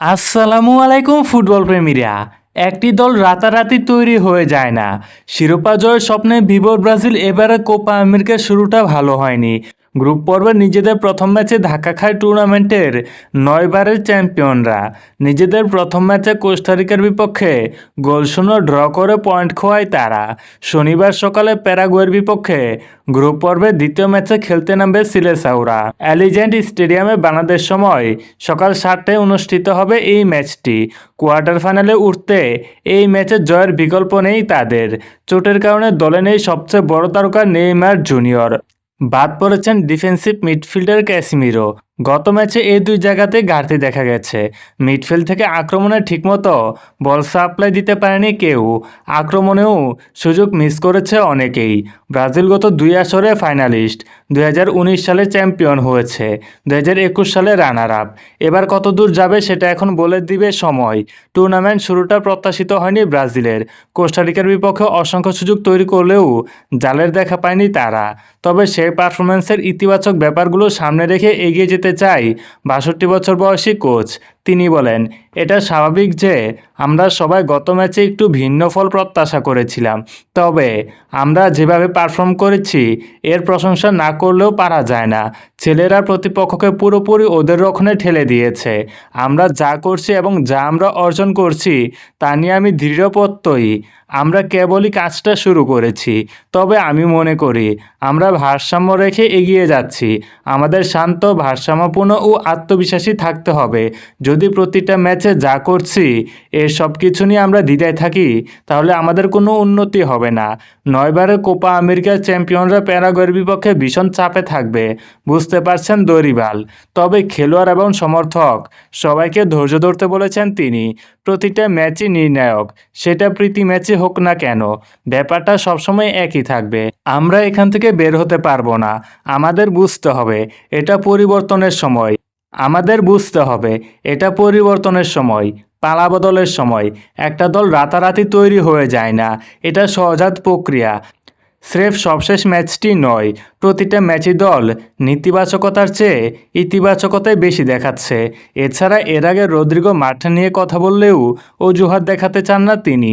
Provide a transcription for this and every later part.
আসসালামু আলাইকুম ফুটবল প্রেমীরা। একটি দল রাতারাতি তৈরি হয়ে যায় না। শিরোপা জয়ের স্বপ্নে ভিভোর ব্রাজিল এবারে কোপা আমেরিকার শুরুটা ভালো হয়নি। গ্রুপ পর্বে নিজেদের প্রথম ম্যাচে ধাক্কা খায় টুর্নামেন্টের নয়বারের চ্যাম্পিয়নরা। নিজেদের প্রথম ম্যাচে কোস্টারিকার বিপক্ষে গোলশূন্য ড্র করে পয়েন্ট খোয়ায় তারা। শনিবার সকালে প্যারাগুয়ের বিপক্ষে গ্রুপ পর্বে দ্বিতীয় ম্যাচে খেলতে নামবে সিলেসাউরা। অ্যালিজেন্ট স্টেডিয়ামে বাংলাদেশ সময় সকাল সাতটায় অনুষ্ঠিত হবে এই ম্যাচটি। কোয়ার্টার ফাইনালে উঠতে এই ম্যাচে জয়ের বিকল্প নেই তাদের। চোটের কারণে দলে নেই সবচেয়ে বড় তারকা নেইমার জুনিয়র। বাদ পড়েছেন ডিফেন্সিভ মিডফিল্ডার ক্যাসিমিরো গত ম্যাচে এই দুই জায়গাতে ঘাটতি দেখা গেছে। মিডফিল্ড থেকে আক্রমণে ঠিকমতো বল সাপ্লাই দিতে পারেনি কেউ। আক্রমণেও সুযোগ মিস করেছে অনেকেই। ব্রাজিল গত দুই আসরে ফাইনালিস্ট, দুই হাজার উনিশ সালে চ্যাম্পিয়ন হয়েছে দু হাজার একুশ সালে রানার আপ এবার কত দূর যাবে সেটা এখন বলে দিবে সময়। টুর্নামেন্ট শুরুটা প্রত্যাশিত হয়নি ব্রাজিলের। কোস্টারিকার বিপক্ষে অসংখ্য সুযোগ তৈরি করলেও জালের দেখা পায়নি তারা। তবে সেই পারফরমেন্সের ইতিবাচক ব্যাপারগুলো সামনে রেখে এগিয়ে যেতে চাই। বাষট্টি বছর বয়সী কোচ তিনি বলেন, এটা স্বাভাবিক যে আমরা সবাই গত ম্যাচে একটু ভিন্ন ফল প্রত্যাশা করেছিলাম। তবে আমরা যেভাবে পারফর্ম করেছি, এর প্রশংসা না করলেও পারা যায় না। ছেলেরা প্রতিপক্ষকে পুরোপুরি ওদের রক্ষণে ঠেলে দিয়েছে। আমরা যা করছি এবং যা আমরা অর্জন করছি, তা নিয়ে আমি দৃঢ়প্রত্যয়ী। আমরা কেবলই কাজটা শুরু করেছি। তবে আমি মনে করি, আমরা ভারসাম্য রেখে এগিয়ে যাচ্ছি। আমাদের শান্ত, ভারসাম্যপূর্ণ ও আত্মবিশ্বাসী থাকতে হবে। যদি প্রতিটা ম্যাচে যা করছি এর সব কিছু নিয়ে আমরা দ্বিধায় থাকি, তাহলে আমাদের কোনো উন্নতি হবে না। নয়বারের কোপা আমেরিকার চ্যাম্পিয়নরা প্যারাগয়ের বিপক্ষে ভীষণ চাপে থাকবে, বুঝতে পারছেন দরিবাল। তবে খেলোয়াড় এবং সমর্থক, সবাইকে ধৈর্য ধরতে বলেছেন তিনি, প্রতিটা ম্যাচই নির্ণায়ক, সেটা প্রীতি ম্যাচে হোক না কেন, ব্যাপারটা সবসময় একই থাকবে। আমরা এখান থেকে বের হতে পারব না, আমাদের বুঝতে হবে, এটা পরিবর্তনের সময়। আমাদের বুঝতে হবে, এটা পরিবর্তনের সময় পালা বদলের সময়। একটা দল রাতারাতি তৈরি হয়ে যায় না, এটা সহজাত প্রক্রিয়া। স্রেফ সবশেষ ম্যাচটি নয়, প্রতিটা ম্যাচই দল নেতিবাচকতার চেয়ে ইতিবাচকতাই বেশি দেখাচ্ছে। এছাড়া এর আগে রদ্রিগো মাঠ নিয়ে কথা বললেও অজুহাত দেখাতে চান না তিনি।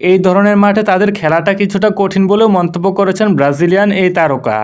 এই ধরনের মাঠে তাদের খেলাটা কিছুটা কঠিন বলেও মন্তব্য করেছেন ব্রাজিলিয়ান এই তারকা।